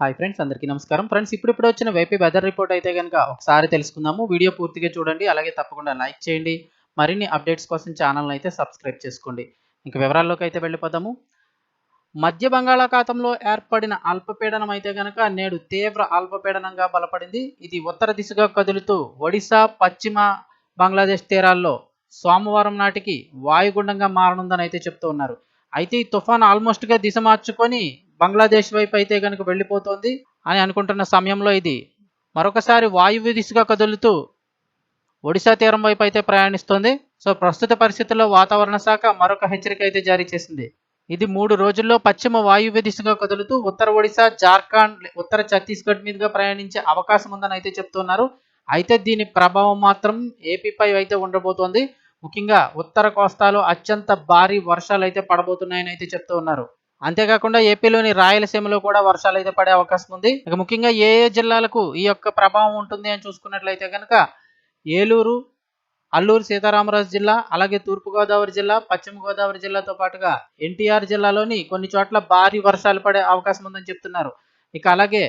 Hi friends అందరికీ నమస్కారం. Friends ఇప్పుడిప్పుడు వచ్చిన వైపీ వెదర్ రిపోర్ట్ అయితే కనుక ఒకసారి తెలుసుకుందాము. వీడియో పూర్తిగా చూడండి అలాగే తప్పకుండా లైక్ చేయండి. మరిన్ని అప్డేట్స్ కోసం ఛానల్ని అయితే సబ్స్క్రైబ్ చేసుకోండి. ఇంకా వివరాల్లోకి అయితే వెళ్ళిపోదాము. మధ్య బంగాళాఖాతంలో ఏర్పడిన అల్పపీడనం అయితే కనుక నేడు తీవ్ర అల్పపీడనంగా బలపడింది. ఇది ఉత్తర దిశగా కదులుతూ ఒడిశా పశ్చిమ బంగ్లాదేశ్ తీరాల్లో సోమవారం నాటికి వాయుగుండంగా మారనుందని అయితే చెప్తూ ఉన్నారు. అయితే ఈ తుఫాన్ ఆల్మోస్ట్గా దిశ మార్చుకొని బంగ్లాదేశ్ వైపు అయితే కనుక వెళ్ళిపోతుంది అని అనుకుంటున్న సమయంలో ఇది. మరొకసారి వాయువ్య దిశగా కదులుతూ ఒడిశా తీరం వైపు అయితే ప్రయాణిస్తుంది. సో ప్రస్తుత పరిస్థితుల్లో వాతావరణ శాఖ మరొక హెచ్చరిక అయితే జారీ చేసింది. ఇది మూడు రోజుల్లో పశ్చిమ వాయువ్య దిశగా కదులుతూ ఉత్తర ఒడిశా జార్ఖండ్ ఉత్తర ఛత్తీస్గఢ్ మీదుగా ప్రయాణించే అవకాశం ఉందని అయితే చెప్తున్నారు. అయితే దీని ప్రభావం మాత్రం ఏపీపై అయితే ఉండబోతోంది. ముఖ్యంగా ఉత్తర కోస్తాలో అత్యంత భారీ వర్షాలు అయితే పడబోతున్నాయని అయితే చెప్తూ ఉన్నారు. అంతేకాకుండా ఏపీలోని రాయలసీమలో కూడా వర్షాలు అయితే పడే అవకాశం ఉంది. ఇక ముఖ్యంగా ఏ ఏ జిల్లాలకు ఈ యొక్క ప్రభావం ఉంటుంది అని చూసుకున్నట్లయితే కనుక ఏలూరు అల్లూరు సీతారామరాజు జిల్లా అలాగే తూర్పుగోదావరి జిల్లా పశ్చిమ గోదావరి జిల్లాతో పాటుగా ఎన్టీఆర్ జిల్లాలోని కొన్ని చోట్ల భారీ వర్షాలు పడే అవకాశం ఉందని చెప్తున్నారు. ఇక అలాగే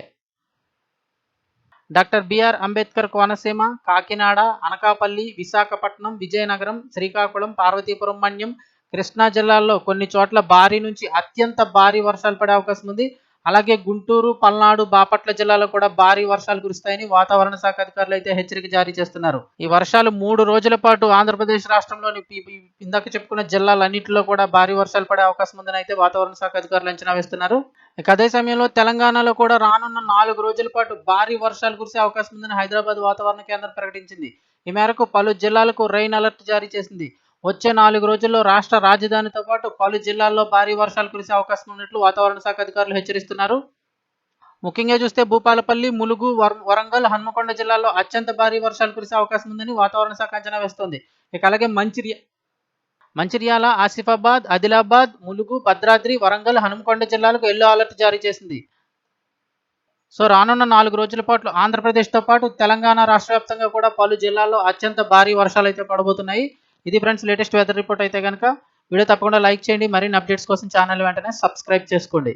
doctor B R Ambedkar Konaseema Kakinada Anakapalli Visakhapatnam Vizianagaram Srikakulam Parvathipuram Manyam Krishna జిల్లాల్లో కొన్ని చోట్ల భారీ నుంచి అత్యంత భారీ వర్షాలు పడే అవకాశం ఉంది. అలాగే గుంటూరు పల్నాడు బాపట్ల జిల్లాలో కూడా భారీ వర్షాలు కురుస్తాయని వాతావరణ శాఖ అధికారులు అయితే హెచ్చరిక జారీ చేస్తున్నారు. ఈ వర్షాలు మూడు రోజుల పాటు ఆంధ్రప్రదేశ్ రాష్ట్రంలోని ఇందాక చెప్పుకున్న జిల్లాలన్నింటిలో కూడా భారీ వర్షాలు పడే అవకాశం ఉందని అయితే వాతావరణ శాఖ అధికారులు అంచనా వేస్తున్నారు. ఇక అదే సమయంలో తెలంగాణలో కూడా రానున్న నాలుగు రోజుల పాటు భారీ వర్షాలు కురిసే అవకాశం ఉందని హైదరాబాద్ వాతావరణ కేంద్రం ప్రకటించింది. ఈ మేరకు పలు జిల్లాలకు రెయిన్ అలర్ట్ జారీ చేసింది. వచ్చే నాలుగు రోజుల్లో రాష్ట్ర రాజధానితో పాటు పలు జిల్లాల్లో భారీ వర్షాలు కురిసే అవకాశం ఉన్నట్లు వాతావరణ శాఖ అధికారులు హెచ్చరిస్తున్నారు. ముఖ్యంగా చూస్తే భూపాలపల్లి ములుగు వరంగల్ హన్మకొండ జిల్లాల్లో అత్యంత భారీ వర్షాలు కురిసే అవకాశం ఉందని వాతావరణ శాఖ అంచనా వేస్తోంది. ఇక అలాగే మంచిర్య మంచిర్యాల ఆసిఫాబాద్ ఆదిలాబాద్ ములుగు భద్రాద్రి వరంగల్ హనుమకొండ జిల్లాలకు ఎల్లో అలర్ట్ జారీ చేసింది. సో రానున్న నాలుగు రోజుల పాటు ఆంధ్రప్రదేశ్తో పాటు తెలంగాణ రాష్ట్ర వ్యాప్తంగా కూడా పలు జిల్లాల్లో అత్యంత భారీ వర్షాలు అయితే పడబోతున్నాయి. ఇది ఫ్రెండ్స్ లేటెస్ట్ వెదర్ రిపోర్ట్ అయితే కనుక వీడియో తప్పకుండా లైక్ చేయండి. మరిన్ని అప్డేట్స్ కోసం ఛానల్ వెంటనే సబ్స్క్రైబ్ చేసుకోండి.